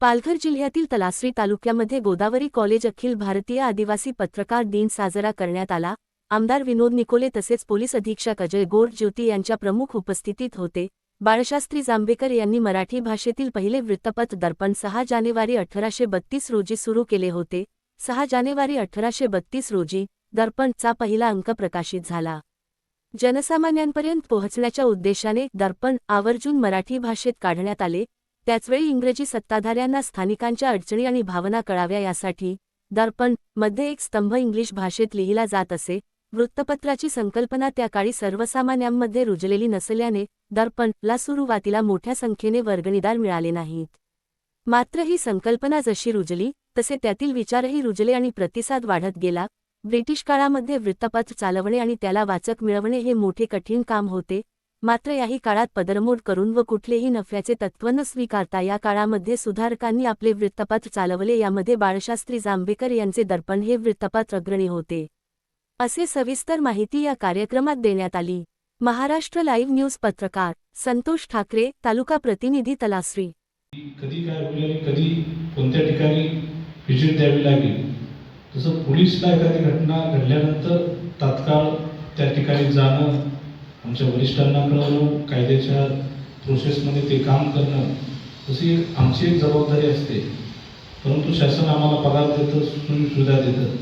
पालघर जिल्ह्यातील तलासरी तालुक्यामध्ये गोदावरी कॉलेज अखिल भारतीय आदिवासी पत्रकार दिन साजरा करण्यात आला. आमदार विनोद निकोले तसेच पोलीस अधीक्षक अजय गोड ज्योती यांच्या प्रमुख उपस्थितीत होते. बाळशास्त्री जांभेकर यांनी मराठी भाषेतील पहिले वृत्तपत्र दर्पण सहा जानेवारी अठराशे बत्तीस रोजी सुरू केले होते. सहा जानेवारी अठराशे बत्तीस रोजी दर्पणचा पहिला अंक प्रकाशित झाला. जनसामान्यांपर्यंत पोहोचण्याच्या उद्देशाने दर्पण आवर्जून मराठी भाषेत काढण्यात आले. त्याचवेळी इंग्रजी सत्ताधाऱ्यांना स्थानिकांच्या अडचणी आणि भावना कळाव्या यासाठी दर्पणमध्ये एक स्तंभ इंग्लिश भाषेत लिहिला जात असे. वृत्तपत्राची संकल्पना त्या काळी सर्वसामान्यांमध्ये रुजलेली नसल्याने दर्पणला सुरुवातीला मोठ्या संख्येने वर्गणीदार मिळाले नाहीत. मात्र ही संकल्पना जशी रुजली तसे त्यातील विचारही रुजले आणि प्रतिसाद वाढत गेला. ब्रिटिश काळामध्ये वृत्तपत्र चालवणे आणि त्याला वाचक मिळवणे हे मोठे कठीण काम होते. मात्र याही काळात पदरमोड करून व कुठलेही नफ्याचे तत्त्व न स्वीकारता या काळामध्ये सुधारकांनी आपले वृत्तपत्र चालवले यामध्ये बाळशास्त्री जांभेकर यांचे दर्पण हे वृत्तपत्र अग्रणी होते. असे सविस्तर माहिती या कार्यक्रमात देण्यात आली. महाराष्ट्र लाईव्ह न्यूज पत्रकार संतोष ठाकरे तालुका प्रतिनिधी तलासरी. कधी काय होईल कधी कोणत्या ठिकाणी व्हिजिट द्यावी लागेल? तसं पोलीसला एखादी घटना घडल्यानंतर तात्काळ त्या ठिकाणी जाणं आमच्या वरिष्ठांना कळवणं कायद्याच्या प्रोसेसमध्ये ते काम करणं तशी आमची एक जबाबदारी असते. परंतु शासन आम्हाला पगार देतं सुविधा देतं.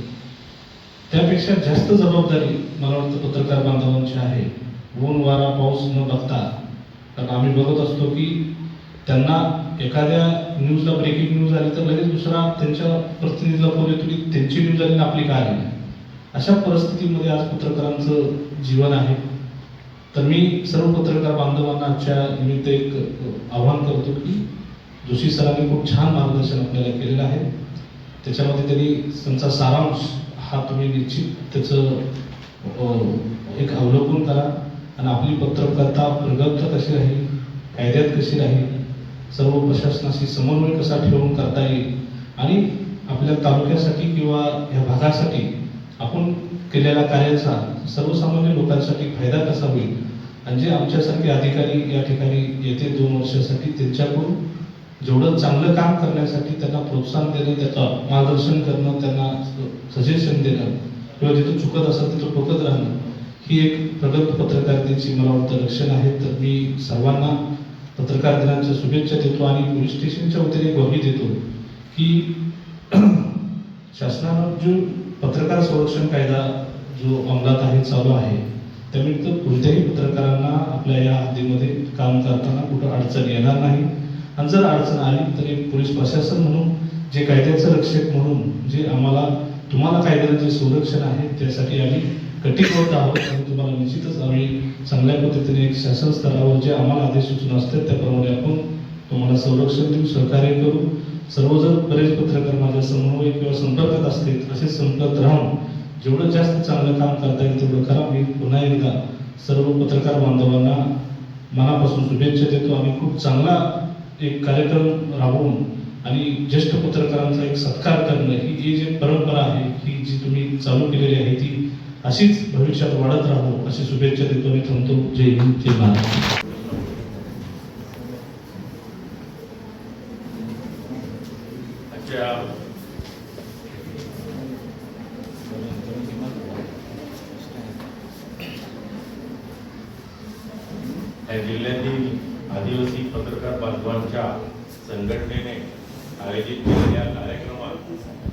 त्यापेक्षा जास्त जबाबदारी मला वाटतं पत्रकार बांधवांची आहे. ऊन वारा पाऊस न बघता. कारण आम्ही बघत असतो की त्यांना एखाद्या न्यूजला ब्रेकिंग न्यूज आली तर लगेच दुसरा त्यांच्या प्रतिनिधीला फोन येतो की त्यांची न्यूज आली आपली काय आली? अशा परिस्थितीमध्ये आज पत्रकारांचं जीवन आहे. तर मी सर्व पत्रकार बांधवांना आजच्या निमित्त एक आव्हान करतो की जोशी सरांनी खूप छान मार्गदर्शन आपल्याला केलेलं आहे. त्याच्यामध्ये त्यांनी त्यांचा सारांश हा तुम्ही निश्चित त्याचं एक अवलोकन करा. आणि आपली पत्रकारिता प्रगत कशी राहील कायद्यात कशी राहील सर्व प्रशासनाशी समन्वय कसा ठेवून करता येईल आणि आपल्या तालुक्यासाठी किंवा ह्या भागासाठी आपण केलेल्या कार्याचा सर्वसामान्य लोकांसाठी फायदा कसा होईल? आणि जे आमच्यासारखे अधिकारी या ठिकाणी येते दोन वर्षासाठी त्यांच्याकडून जेवढं चांगलं काम करण्यासाठी त्यांना प्रोत्साहन देणं त्याचं मार्गदर्शन करणं त्यांना सजेशन देणं किंवा जिथं चुकत असेल तिथं टोकत राहणं ही एक प्रगत पत्रकारितेची मला वाटतं लक्षण आहे तर मी सर्वांना पत्रकार दिनाच्या शुभेच्छा देतो आणि पोलीस स्टेशनच्या वतीने ग्वाही देतो की शासनानं जो पत्रकार संरक्षण कायदा जो अंमलात आहे चालू आहे त्यानिमित्त कोणत्याही पत्रकारांना आपल्या या हद्दीमध्ये काम करताना कुठं अडचण येणार नाही. आणि जर अडचण आली तरी पोलीस प्रशासन म्हणून जे कायद्याचं रक्षक म्हणून जे आम्हाला तुम्हाला कायद्याचं जे संरक्षण आहे त्यासाठी आम्ही कटिबद्ध आहोत. आणि तुम्हाला निश्चितच आम्ही चांगल्या पद्धतीने एक शासन स्तरावर जे आम्हाला आदेश सूचना असतात त्याप्रमाणे आपण तुम्हाला संरक्षण देऊ सहकार्य करू. सर्वजण बरेच पत्रकार माझ्या समन्वय किंवा संपर्कात असतील असे संपर्क राहून जेवढं जास्त चांगलं काम करता येईल तेवढं करा. मी पुन्हा एकदा सर्व पत्रकार बांधवांना मनापासून शुभेच्छा देतो. आणि खूप चांगला एक कार्यक्रम राबवून आणि ज्येष्ठ पत्रकारांचा एक सत्कार करणं ही जी जी परंपरा आहे ही जी तुम्ही चालू केलेली आहे ती अशीच भविष्यात वाढत राहू अशी शुभेच्छा देतो. आणि थांबतो. जय हिंद जय महाराष्ट्र या जिल्ह्यातील आदिवासी पत्रकार बांधवांच्या संघटनेने आयोजित केलेल्या कार्यक्रमात